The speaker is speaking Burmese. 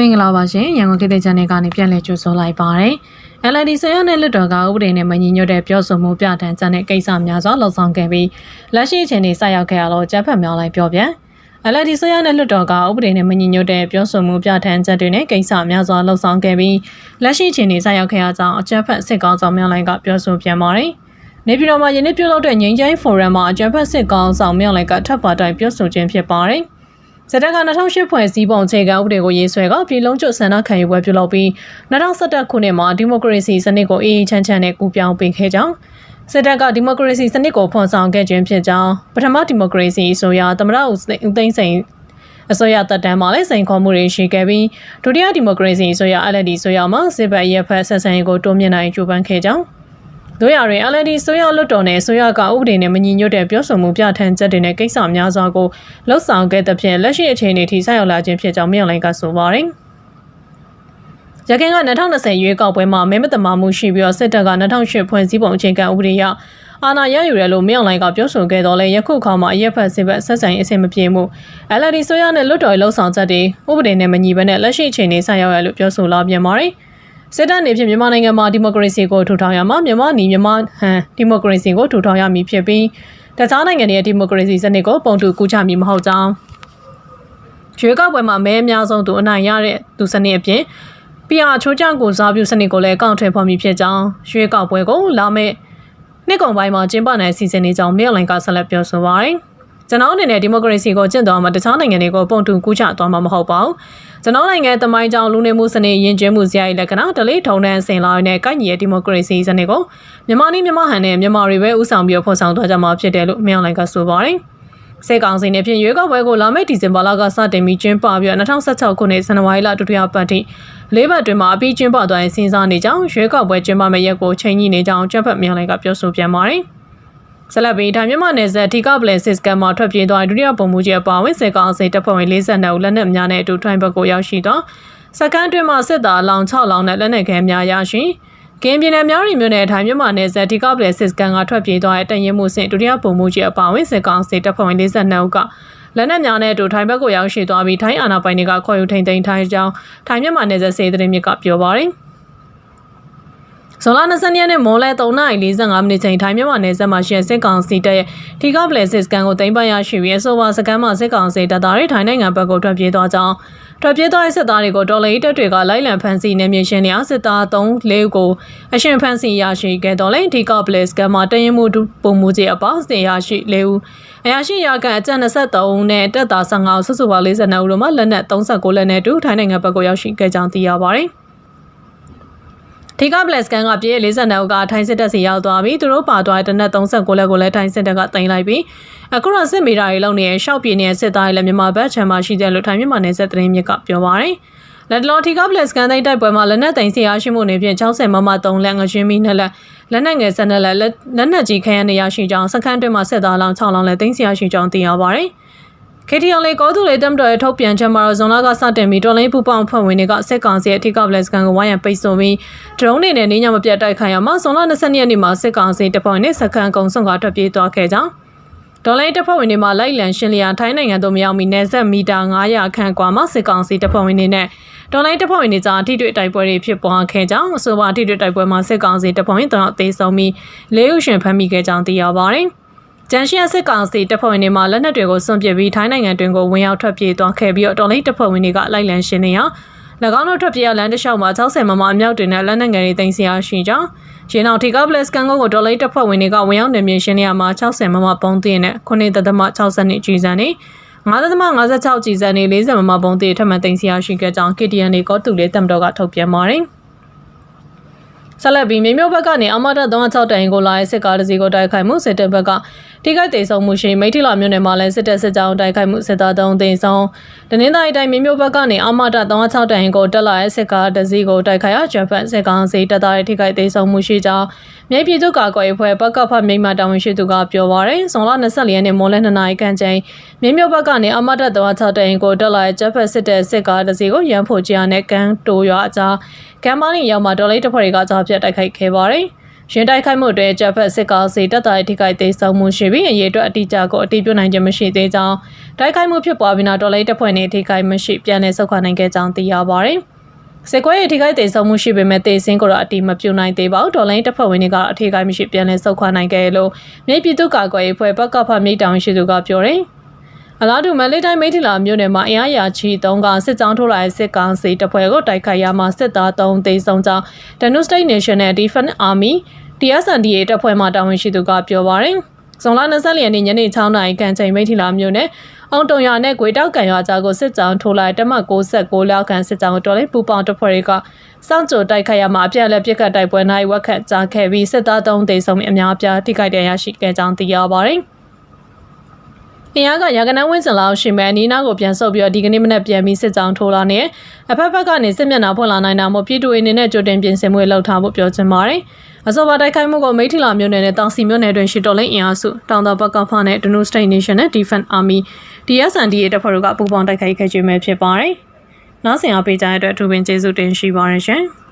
မင်္ဂလာပါရှင်ရန်ကုန်ခေတ်သစ်ချန်နယ်ကနေပြန်လည်ကြိုဆိုလိုက်ပါရစေ။ LID ဆရာနဲ့လွတ်တော်ကဥပဒေနဲ့မညီညွတ်တဲ့ပြောဆိုမှုပြဋ္ဌာန်းချက်နဲ့ကိစ္စများစွာလှုံ့ဆော်ခဲ့ပြီးလက်ရှိအခြေအနေဆက်ရောက်ခဲ့ရတော့ကြက်ဖက်များလိုက်ပြောပြန် LID ဆရာနဲ့လွတ်တော်ကဥပဒေနဲ့မညီညွတ်တဲ့ပြောဆိုမှုပြဋ္ဌာန်းချက်တွေနဲ့ကိစ္စများစွာလှုံ့ဆော်ခဲ့ပြီးလက်ရှိအခြေအနေဆက်ရောက်ခဲ့ရကြောင်းအကြက်ဖက်စစ်ကောင်ဆောင်များလိုက်ကပြောဆိုပြန်ပါတယ်။နေပြည်တော်မှာယနေ့ပြုလုပ်တဲ့ငြိမ်းချမ်းဖိုရမ်မှာအကြံဖက်စစ်ကောင်ဆောင်မြောက်လိုက်ကထပ်ပါတိုင်းပြောဆိုခြင်းဖြစ်ပါတယ်။ စက်တက်က2008ဖွဲ့စည်းပုံအခြေခံဥပဒေကိုရေးဆွဲကပြည်လုံးကျွတ်ဆန္ဒခံယူပွဲပြုလုပ်ပြီး2017ခုနှစ်မှာဒီမိုကရေစီစနစ်ကိုအေးအေးချမ်းချမ်းနဲ့ကူပြောင်းပေးခဲ့ကြောင်းစစ်တပ်ကဒီမိုကရေစီစနစ်ကိုဖွံ့ဆောင်ခဲ့ခြင်းဖြစ်ကြောင်းပထမဒီမိုကရေစီအစိုးရသမ္မတဦးသိန်းစိန်အစိုးရတပ်တန်းမှာလည်းစိန်ခေါ်မှုတွေရှိခဲ့ပြီးဒုတိယဒီမိုကရေစီအစိုးရ LD အစိုးရမှာစစ်ဘက်ရဲဖက်ဆက်ဆံရေးကိုတိုးမြှင့်နိုင်ကြိုးပမ်းခဲ့ကြောင်း တို့ရရင် LND ဆိုရလွတ်တော်နဲ့ဆိုရကဥပဒေနဲ့မညီညွတ်တဲ့ပြောဆိုမှုပြဋ္ဌာန်းချက်တွေနဲ့ကိစ္စများစွာကိုလှုပ်ဆောင်ခဲ့တဲ့ဖြင့်လက်ရှိအခြေအနေထိဆက်ရောက်လာခြင်းဖြစ်ကြောင်းမြောက်လိုင်းကဆိုပါတယ်။ရခိုင်က2020ရွေးကောက်ပွဲမှာမဲမတမာမှုရှိပြီးတော့စစ်တပ်က2008ဖွဲ့စည်းပုံအခြေခံဥပဒေအရအာဏာရယူရလို့မြောက်လိုင်းကပြောဆိုခဲ့တော့လဲယခုခါမှာအရက်ဖက်စစ်ဘက်ဆက်ဆံရေးအဆင်မပြေမှု LND ဆိုရနဲ့လွတ်တော်လှုပ်ဆောင်ချက်တွေဥပဒေနဲ့မညီဘဲနဲ့လက်ရှိအခြေအနေဆက်ရောက်ရလို့ပြောဆိုလာပြန်ပါတယ်။ စစ်တပ်နေဖြင့်မြန်မာနိုင်ငံမှာဒီမိုကရေစီကိုထူထောင်ရမှာမြန်မာနီမြန်မာဟန်ဒီမိုကရေစီကိုထူထောင်ရမည်ဖြစ်ပြီးတခြားနိုင်ငံတွေရဲ့ဒီမိုကရေစီစနစ်ကိုပုံတူကူးချမည်မဟုတ်ကြောင်းရွေးကောက်ပွဲမှာမဲအများဆုံးသူအနိုင်ရတဲ့သူစနစ်အပြင်ပြာချိုးချကိုစားပြုစနစ်ကိုလည်းကောက်ထွေဖော်မည်ဖြစ်ကြောင်းရွေးကောက်ပွဲကိုလာမယ့်နှစ်ကုန်ပိုင်းမှာကျင်းပနိုင်စီစဉ်နေကြောင်းမြေလိုင်ကဆက်လက်ပြောဆိုပါရယ် ကျွန်တော်အနေနဲ့ဒီမိုကရေစီကိုကျင့်တော်မှာတခြားနိုင်ငံတွေကိုပုံတူကူးချသွားမှာမဟုတ်ပါဘူးကျွန်တော်နိုင်ငံတမိုင်းကြောင်လူနေမှုစနစ်ယဉ်ကျေးမှုစရိုက်လက္ခဏာဒလေးထုံတန်းစင်လာတဲ့ကိုက်ညီရဲ့ဒီမိုကရေစီစနစ်ကိုမြန်မာနည်းမြန်မာဟန်နဲ့မြန်မာတွေပဲဥဆောင်ပြီးဖော်ဆောင်သွားကြမှာဖြစ်တယ်လို့မြောင်လိုင်ကဆိုပါတယ်စေကောင်စီနဲ့ဖြင့်ရွေးကောက်ပွဲကိုလာမယ့်ဒီဇင်ဘာလကစတင်ပြီးကျင်းပပြီး2016ခုနှစ်ဇန်နဝါရီလဒုတိယပတ်ထိလေးပတ်တွင်မှာအပြီးကျင်းပသွားရင်စဉ်းစားနေကြောင်းရွေးကောက်ပွဲကျင်းပမယ့်ရက်ကိုချိန်ညှိနေကြောင်းကျပ်ဖက်မြောင်လိုင်ကပြောဆိုပြန်ပါတယ်။ ဆက်လက်ပြီးထိုင်မြန်မာနယ်စပ်ဒီကပလန်စစ်စကန်မှာထွက်ပြေးသွားဒုတိယပုံမှုကြီးအပါဝင်စစ်ကောင်စီတပ်ဖွဲ့ဝင်42ဦးလက်နက်များနဲ့အတူထိုင်ဘက်ကိုရောက်ရှိတော့စကန်တွင်မှစစ်သားအလောင်း6လောင်းနဲ့လက်နက်ခဲများရရှိကင်းပြည်နယ်များရီမြို့နယ်ထိုင်မြန်မာနယ်စပ်ဒီကပလန်စစ်စကန်ကထွက်ပြေးသွားတဲ့တရင်မှုစင်ဒုတိယပုံမှုကြီးအပါဝင်စစ်ကောင်စီတပ်ဖွဲ့ဝင်42ဦးကလက်နက်များနဲ့အတူထိုင်ဘက်ကိုရောက်ရှိသွားပြီးထိုင်းအာဏာပိုင်တွေကခေါ်ယူထိန်သိမ်းထားကြောင်းထိုင်မြန်မာနယ်စပ်စေသတင်းမြစ်ကပြောပါရယ်။ ဇွန်လ20ရက်နေ့မွန်လဲ3:45မိနစ်ချိန်ထိုင်းမြန်မာနယ်စပ်မှာရှိတဲ့စစ်ကောင်စီတပ်ရဲ့ထီကော့ပလက်စစ်စကန်ကိုတင်ပရရှိပြီးအဆိုပါစကန်မှာစစ်ကောင်စီတပ်သားတွေထိုင်းနိုင်ငံဘက်ကိုထွက်ပြေးသွားကြောင်းထွက်ပြေးသွားတဲ့စစ်သားတွေကိုတော်လှန်ရေးတပ်တွေကလိုက်လံဖမ်းဆီးနေမြေရှင်နေအောင်စစ်သား3 4ဦးကိုအရှင်ဖမ်းဆီးရရှိခဲ့တော်လဲထီကော့ပလက်စကန်မှာတရင်မှုပုံမှုကြီးအပေါင်းစင်ရရှိ4ဦးအရာရှိရာကန်အကြံ23ဦးနဲ့တပ်သား15ဦးစုစုပေါင်း42ဦးတို့မှလက်နက်39လက်နဲ့တူထိုင်းနိုင်ငံဘက်ကိုရောက်ရှိခဲ့ကြောင်းသိရပါတယ်။ ထေကပလက်စကန်ကပြည်42ဦးကထိုင်းစစ်တပ်စီရောက်သွားပြီးသူတို့ပါသွားတဲ့တနက်39လက်ကိုလည်းထိုင်းစစ်တပ်ကတင်လိုက်ပြီးအခုတော့စစ်မီတာတွေလုံနေတဲ့ရှောက်ပြင်းနေတဲ့စစ်သားတွေလည်းမြန်မာဘက်ခြမ်းမှာရှိတယ်လို့ထိုင်းမြန်မာနယ်စပ်သတင်းမြစ်ကပြောပါရယ်လက်တလော်တီကပလက်စကန်တိုင်းတိုက်ပွဲမှာလက်နက်သိမ်းစီရရှိမှုနေဖြင့်60မမ3လက်ငရှင်းမီနှစ်လက်လက်နက်ငယ်12လက်လက်နက်ကြီးခရမ်းနေရရှိကြောင်းစခန်းတွင်းမှာစစ်သားလောင်း6လောင်းလည်းသိမ်းစီရရှိကြောင်းသိရပါရယ် KTL လေကောသူလေတက်မတော်ရဲ့ထုတ်ပြန်ချက်မှာတော့ဇွန်လကစတင်ပြီးတော်လိုင်းပူပေါင်းဖွဲ့ဝင်တွေကစစ်ကောင်စီရဲ့အထက်ကပလက်စကန်ကိုဝိုင်းရန်ပိတ်ဆို့ပြီးဒရုန်းတွေနဲ့နေညမပြတ်တိုက်ခိုင်ရမှာဇွန်လ22ရက်နေ့မှာစစ်ကောင်စီတပ်ဖွဲ့နဲ့စခန်းကုံဆွန့်ကထွက်ပြေးသွားခဲ့ကြောင်းဒေါ်လာတပ်ဖွဲ့ဝင်တွေမှာလိုက်လံရှင်းလင်းထိုင်းနိုင်ငံသို့မရောက်မီနယ်စပ်မီတာ900ခန့်ကွာမှစစ်ကောင်စီတပ်ဖွဲ့ဝင်တွေနဲ့ဒေါ်လာတပ်ဖွဲ့ဝင်တွေကြားအထိတွေ့တိုက်ပွဲတွေဖြစ်ပွားခဲ့ကြောင်းအဆိုပါအထိတွေ့တိုက်ပွဲမှာစစ်ကောင်စီတပ်ဖွဲ့ဝင်တို့အသေးဆုံးပြီးလေးဦးရှင်ဖမ်းမိခဲ့ကြောင်းသိရပါတယ်။ ဂျန်ရှီယစစ်ကောင်စီတပ်ဖွဲ့ဝင်တွေမှလက်နက်တွေကိုစွန့်ပစ်ပြီးထိုင်းနိုင်ငံတွင်ကိုဝင်ရောက်ထွက်ပြေးသွားခဲ့ပြီးတော့တော်လိတပ်ဖွဲ့ဝင်တွေကလိုက်လံရှင်းနေရ၎င်းတို့ထွက်ပြေးရလမ်းတစ်လျှောက်မှာ60မမအမြောက်တွေနဲ့လက်နက်ငယ်တွေတင်စီရရှိကြောင်းရင်းအောင်ထီကာပလက်စကန်ကိုတော်လိတပ်ဖွဲ့ဝင်တွေကဝင်ရောက်နေမြင်ရှင်းနေရမှာ60မမပုံးသိနဲ့9.60နှစ်ကြီးစံနေ9.56ကြီးစံနေ40မမပုံးသိထပ်မံတင်စီရရှိခဲ့ကြောင်း KTN ကိုတူလေးတမ်တော်ကထုတ်ပြန်ပါတယ်။ ဆက်လက်ပြီးမြေမြို့ဘက်ကနေအမတာ36တိုင်ကိုလာတဲ့စစ်ကားတစ်စီးကိုတိုက်ခိုက်မှုစစ်တပ်ဘက်ကထိခိုက်ဒေဆုံးမှုရှိမိထီလာမြို့နယ်မှာလည်းစစ်တပ်စစ်ကြောင်းတိုက်ခိုက်မှုစစ်သား3သိန်းဆုံးတနင်္သာရီတိုင်းမြေမြို့ဘက်ကနေအမတာ36တိုင်ကိုတက်လာတဲ့စစ်ကားတစ်စီးကိုတိုက်ခိုက်ရဂျပန်စစ်ကောင်စီတပ်သားတွေထိခိုက်ဒေဆုံးမှုရှိကြောင်းမြေပြည်သူ့ကာကွယ်ရေးဖွဲ့ဘက်ကဖမိမတာဝန်ရှိသူကပြောပါရယ်ဇွန်လ24ရက်နေ့မိုးလယ်2နာရီခန့်ချိန်မြေမြို့ဘက်ကနေအမတာ36တိုင်ကိုတက်လာတဲ့ဂျပန်စစ်တပ်စစ်ကားတစ်စီးကိုရန်ဖို့ကြားနဲ့ကန်တိုရွာအကြားကမ်ဘာနီရောက်မှာဒေါ်လေးတစ်ဖွဲ့တွေကကြားပြတ်တိုက်ခိုက်ခဲ့ပါတယ်။ရင်တိုက်ခိုက်မှုတွေဂျပန်စစ်ကောင်စီတပ်သားထိခိုက်သေးဆုံးမှုရှိပြီးအရေးအတွက်အတိအကျကိုအတိပြုနိုင်ခြင်းမရှိသေးကြောင်းတိုက်ခိုက်မှုဖြစ်ပွားပြီးနောက်တော်လိုင်းတပ်ဖွဲ့နေထိခိုက်မရှိပြန်လည်ဆုတ်ခွာနိုင်ခဲ့ကြောင်းသိရပါတယ်။စစ်ကွဲရေးထိခိုက်သေးဆုံးမှုရှိပေမဲ့တေစင်းကိုတော့အတိမပြုနိုင်သေးပါဘူး။ဒေါ်လိုင်းတပ်ဖွဲ့ဝင်တွေကအထိခိုက်မရှိပြန်လည်ဆုတ်ခွာနိုင်ခဲ့လို့မြေပြည်သူ့ကာကွယ်ရေးဖွဲ့ဘက်ကဖမြေတောင်ရှိသူကပြောတယ်။ အလားတူမလေးတိုင်းမိထီလာမြို့နယ်မှာအင်အားရာချီတုံးကစစ်ကြောင်းထိုးလာတဲ့စစ်ကောင်စီတပ်ဖွဲ့ကိုတိုက်ခိုက်ရမှာစစ်သား3သေဆုံးကြောင်း Danu State National Defense Army TSNDA တပ်ဖွဲ့မှတာဝန်ရှိသူကပြောပါရယ်။ဇွန်လ24ရက်နေ့ညနေ6နာရီခန့်ချိန်မိထီလာမြို့နယ်အောင်တုံရွာနဲ့ဂွေတောက်ကန်ရွာကြားကိုစစ်ကြောင်းထိုးလိုက်တမ69လောက်ခန့်စစ်ကြောင်းကိုတော်လေးပူပေါင်းတပ်ဖွဲ့တွေကစောင့်ကြိုတိုက်ခိုက်ရမှာအပြက်လက်ပစ်ခတ်တိုက်ပွဲနိုင်ဝက်ခတ်ကြားခဲ့ပြီးစစ်သား3သေဆုံးပြီးအများအပြားထိခိုက်ဒဏ်ရာရှိခဲ့ကြောင်းသိရပါရယ်။ အင်အားကရာကနန်းဝင်းစင်လောက်ရှိမဲ့အနီးနားကိုပြန်ဆုပ်ပြီးတော့ဒီကနေ့မနက်ပြန်ပြီးစစ်ကြောင်းထိုးလာနေအဖက်ဖက်ကနေစစ်မျက်နှာဖွင့်လာနိုင်တာမို့ပြည်သူအနေနဲ့ကြိုတင်ပြင်ဆင်မှုလှုပ်ထားဖို့ပြောချင်ပါတယ်။အစောပါတိုက်ခိုက်မှုကိုမိထီလာမြို့နယ်နဲ့တောင်စီမြို့နယ်တွင်ရှိတော်လိန်အင်အားစုတောင်တော်ဘက်ကဖားနဲ့ဒနူစတိတ်နေရှင်နဲ့ Defense Army DSNDA တပ်ဖွဲ့တို့ကပူးပေါင်းတိုက်ခိုက်ခဲ့ခြင်းပဲဖြစ်ပါတယ်။နောက်ဆင်အားပေးကြတဲ့အတွက်အထူးပင်ကျေးဇူးတင်ရှိပါတယ်ရှင်။